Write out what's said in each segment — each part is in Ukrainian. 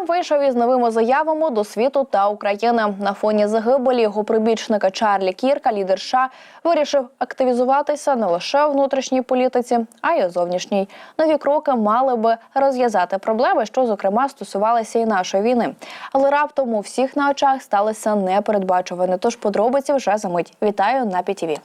Трамп вийшов із новими заявами до світу та України. На фоні загибелі його прибічника Чарлі Кірка, лідер США, вирішив активізуватися не лише у внутрішній політиці, а й у зовнішній. Нові кроки мали би розв'язати проблеми, що зокрема стосувалися і нашої війни. Але раптом у всіх на очах сталося непередбачуване. Тож подробиці вже за мить. Вітаю на ПІТІВІ.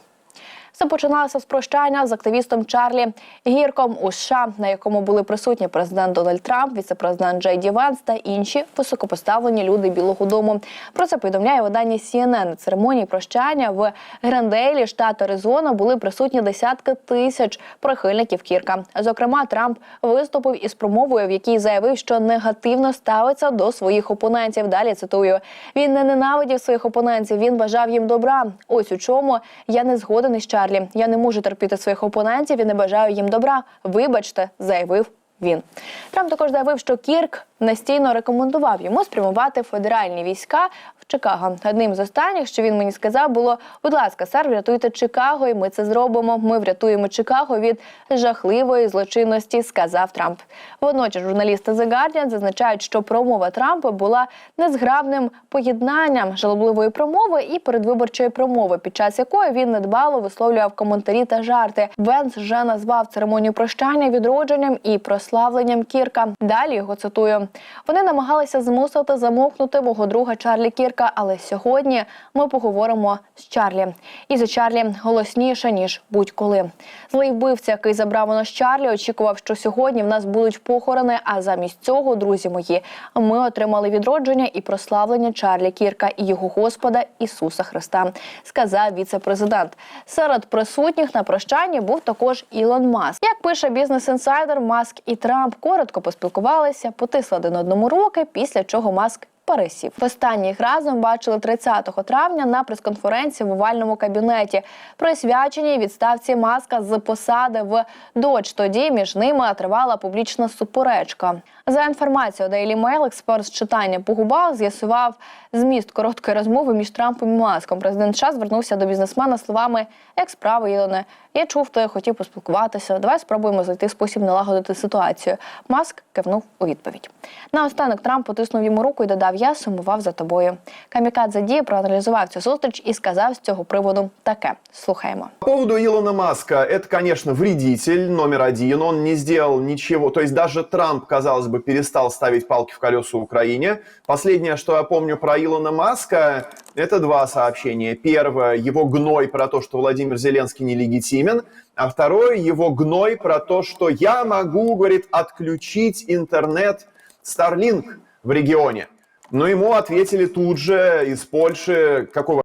Все починалося з прощання з активістом Чарлі Гірком у США, на якому були присутні президент Дональд Трамп, віцепрезидент Джей Ді Венс та інші високопоставлені люди Білого Дому. Про це повідомляє видання CNN. Церемонії прощання в Грендейлі, штат Аризона, були присутні десятки тисяч прихильників Кірка. Зокрема, Трамп виступив із промовою, в якій заявив, що негативно ставиться до своїх опонентів. Далі цитую: він не ненавидів своїх опонентів, він бажав їм добра. Ось у чому я не згоден із Чарлі. Я не можу терпіти своїх опонентів і не бажаю їм добра. Вибачте, заявив він. Трамп також заявив, що Кірк настійно рекомендував йому спрямувати федеральні війська Чикаго. Одним з останніх, що він мені сказав, було: будь ласка, сер, врятуйте Чикаго, і ми це зробимо. Ми врятуємо Чикаго від жахливої злочинності, сказав Трамп. Водночас журналісти The Guardian зазначають, що промова Трампа була незграбним поєднанням жалобливої промови і передвиборчої промови, під час якої він недбало висловлював коментарі та жарти. Венс вже назвав церемонію прощання відродженням і прославленням Кірка. Далі його цитую: вони намагалися змусити замовкнути мого друга Чарлі Кірка, але сьогодні ми поговоримо з Чарлі. І за Чарлі голосніше ніж будь-коли. Злий вбивця, який забрав нас Чарлі, очікував, що сьогодні в нас будуть похорони. А замість цього, друзі мої, ми отримали відродження і прославлення Чарлі Кірка і його Господа Ісуса Христа, сказав віце-президент. Серед присутніх на прощанні був також Ілон Маск. Як пише бізнес-інсайдер, Маск і Трамп коротко поспілкувалися, потисли один одному руки, після чого Маск пересів. Востаннє їх разом бачили 30 травня на прес-конференції в овальному кабінеті, присвяченій відставці маска з посади в Додж. Тоді між ними тривала публічна суперечка. За інформацією Daily Mail, експерт з читання по губах з'ясував зміст короткої розмови між Трампом і Маском. Президент США звернувся до бізнесмена словами як справи, Ілоне. Я чув, ти хотів поспілкуватися. Давай спробуємо знайти спосіб налагодити ситуацію. Маск кивнув у відповідь. Наостанок Трамп потиснув йому руку і додав: Я сумував за тобою. Камікадзе Ді проаналізував цю зустріч і сказав з цього приводу таке. Слухаємо. По поводу Илона Маска, это, конечно, вредитель номер один. Он не сделал ничего. То есть даже Трамп, казалось бы, перестал ставить палки в колеса Украине. Последнее, что я помню про Илона Маска, это два сообщения. Первое, его гной про то, что Владимир Зеленский нелегитимен. А второе, его гной про то, что я могу, говорит, отключить интернет Starlink в регионе. Но ему ответили тут же из Польши, какого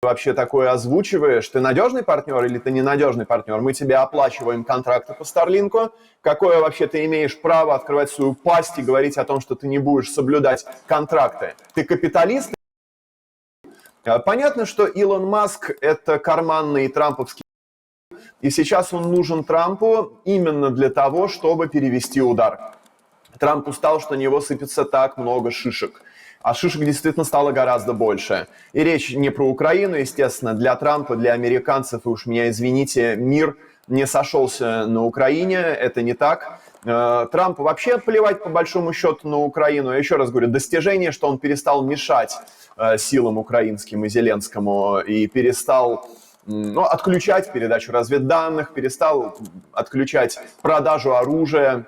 вообще такое озвучиваешь? Ты надежный партнер или ты ненадежный партнер? Мы тебе оплачиваем контракты по Старлинку. Какое вообще ты имеешь право открывать свою пасть и говорить о том, что ты не будешь соблюдать контракты? Ты капиталист? Э, Понятно, что Илон Маск – это карманный трамповский и сейчас он нужен Трампу именно для того, чтобы перевести удар. Трамп устал, что на него сыпется так много шишек. А шишек действительно стало гораздо больше. И речь не про Украину, естественно, для Трампа, для американцев, и уж меня извините, мир не сошелся на Украине, это не так. Э, Трампу вообще плевать по большому счету на Украину. Я еще раз говорю, достижение, что он перестал мешать э, силам украинским и Зеленскому, и перестал ну, отключать передачу разведданных, перестал отключать продажу оружия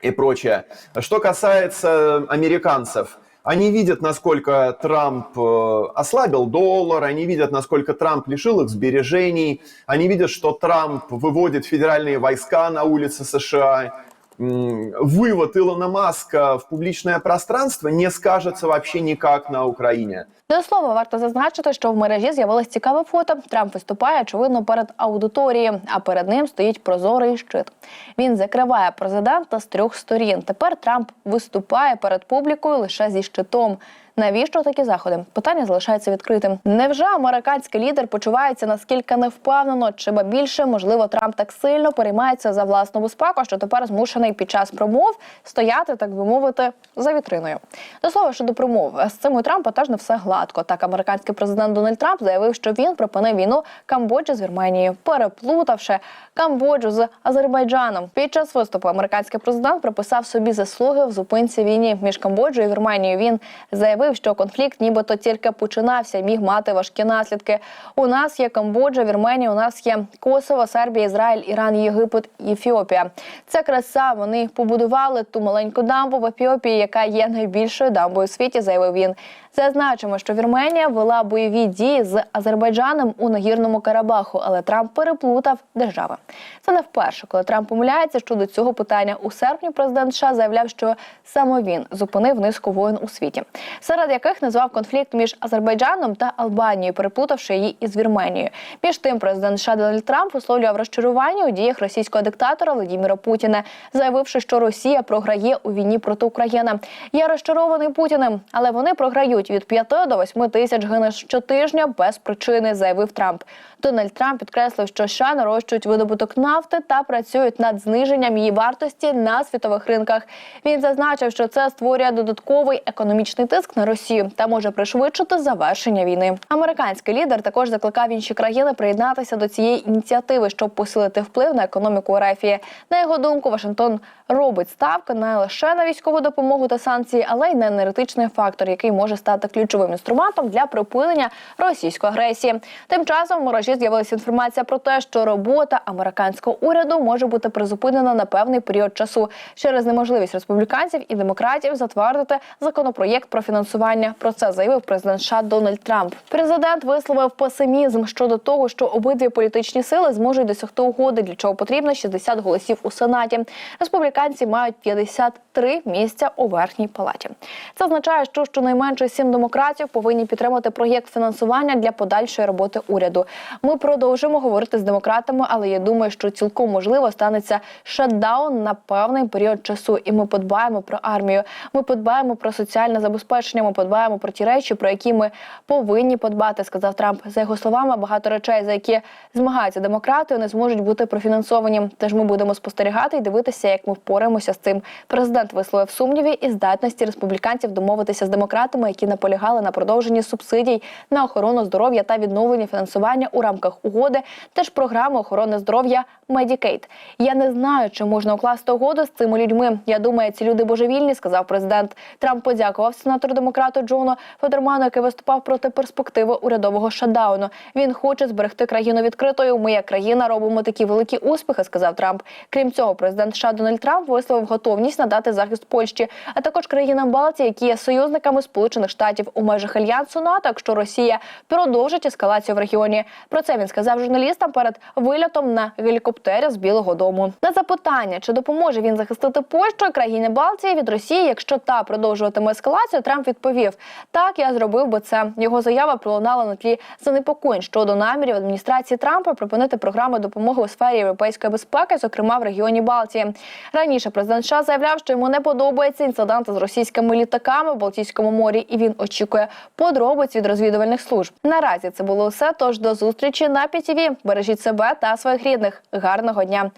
и прочее. Что касается американцев, они видят, насколько Трамп э, ослабил доллар, они видят, насколько Трамп лишил их сбережений, они видят, что Трамп выводит федеральные войска на улицы США. Вывод Илона Маска в публічне пространство не скажеться вообще никак на Україні. До слова, варто зазначити, що в мережі з'явилось цікаве фото. Трамп виступає, очевидно, перед аудиторією, а перед ним стоїть прозорий щит. Він закриває президента з трьох сторін. Тепер Трамп виступає перед публікою лише зі щитом. Навіщо такі заходи? Питання залишається відкритим. Невже американський лідер почувається наскільки невпевнено, чи ба більше можливо Трамп так сильно переймається за власну безпеку, що тепер змушений під час промов стояти, так би мовити, за вітриною? До слова щодо промов з цим у Трампа теж не все гладко. Так, американський президент Дональд Трамп заявив, що він припинив війну Камбоджі з Вірменією, переплутавши Камбоджу з Азербайджаном. Під час виступу американський президент приписав собі заслуги в зупинці війни між Камбоджою і Вірменією. Він заявив, що конфлікт, нібито тільки починався, і міг мати важкі наслідки. У нас є Камбоджа, Вірменія, у нас є Косово, Сербія, Ізраїль, Іран, Єгипет, Ефіопія. Це краса. Вони побудували ту маленьку дамбу в Ефіопії, яка є найбільшою дамбою у світі. Заявив він. Зазначимо, що Вірменія вела бойові дії з Азербайджаном у нагірному Карабаху, але Трамп переплутав держави. Це не вперше, коли Трамп помиляється щодо цього питання. У серпні президент США заявляв, що саме він зупинив низку воєн у світі, серед яких назвав конфлікт між Азербайджаном та Албанією, переплутавши її із Вірменією. Між тим, президент США Трамп висловлював розчарування у діях російського диктатора Володимира Путіна, заявивши, що Росія програє у війні проти України. Я розчарований Путіним, але вони програють від 5 до 8 тисяч гине щотижня без причини, заявив Трамп. Дональд Трамп підкреслив, що США нарощують видобуток нафти та працюють над зниженням її вартості на світових ринках. Він зазначив, що це створює додатковий економічний тиск на Росію та може пришвидшити завершення війни. Американський лідер також закликав інші країни приєднатися до цієї ініціативи, щоб посилити вплив на економіку РФ. На його думку, Вашингтон робить ставки не лише на військову допомогу та санкції, але й на енергетичний фактор, який може стати ключовим інструментом для припинення російської агресії. Тим часом в мережі з'явилася інформація про те, що робота американського уряду може бути призупинена на певний період часу через неможливість республіканців і демократів затвердити законопроєкт про фінансування. Про це заявив президент США Дональд Трамп. Президент висловив песимізм щодо того, що обидві політичні сили зможуть досягти угоди, для чого потрібно 60 голосів у сенаті. Республіканці мають 53 місця у верхній палаті. Це означає, що щонайменше сім демократів повинні підтримати проєкт фінансування для подальшої роботи уряду. Ми продовжимо говорити з демократами, але я думаю, що цілком можливо станеться шатдаун на певний період часу, і ми подбаємо про армію. Ми подбаємо про соціальне забезпечення. Ми подбаємо про ті речі, про які ми повинні подбати, сказав Трамп. За його словами, багато речей, за які змагаються демократи, не зможуть бути профінансовані. Тож ми будемо спостерігати і дивитися, як ми впораємося з цим. Президент висловив сумніви і здатності республіканців домовитися з демократами, які наполягали на продовженні субсидій на охорону здоров'я та відновлення фінансування у рамках угоди, теж програми охорони здоров'я Medicaid. Я не знаю, чи можна укласти угоду з цими людьми. Я думаю, ці люди божевільні, сказав президент. Трамп подякував сенатору демократу Джону Федерману, який виступав проти перспективи урядового шатдауну. Він хоче зберегти країну відкритою. Ми, як країна, робимо такі великі успіхи, сказав Трамп. Крім цього, президент США Дональд Трамп висловив готовність надати захист Польщі, а також країнам Балтії, які є союзниками Сполучених Штатів у межах альянсу НАТО, якщо Росія продовжить ескалацію в регіоні. Про це він сказав журналістам перед вильотом на гелікоптері з Білого Дому. На запитання, чи допоможе він захистити Польщу і країни Балтії від Росії, якщо та продовжуватиме ескалацію, Трамп відповів: так, я зробив би це. Його заява пролунала на тлі занепокоєнь щодо намірів адміністрації Трампа припинити програми допомоги у сфері європейської безпеки, зокрема в регіоні Балтії. Раніше президент США заявляв, що йому не подобається інциденти з російськими літаками в Балтійському морі, і він очікує подробиць від розвідувальних служб. Наразі це було все. Тож до зустрічі на ПІТІВІ. Бережіть себе та своїх рідних. Гарного дня.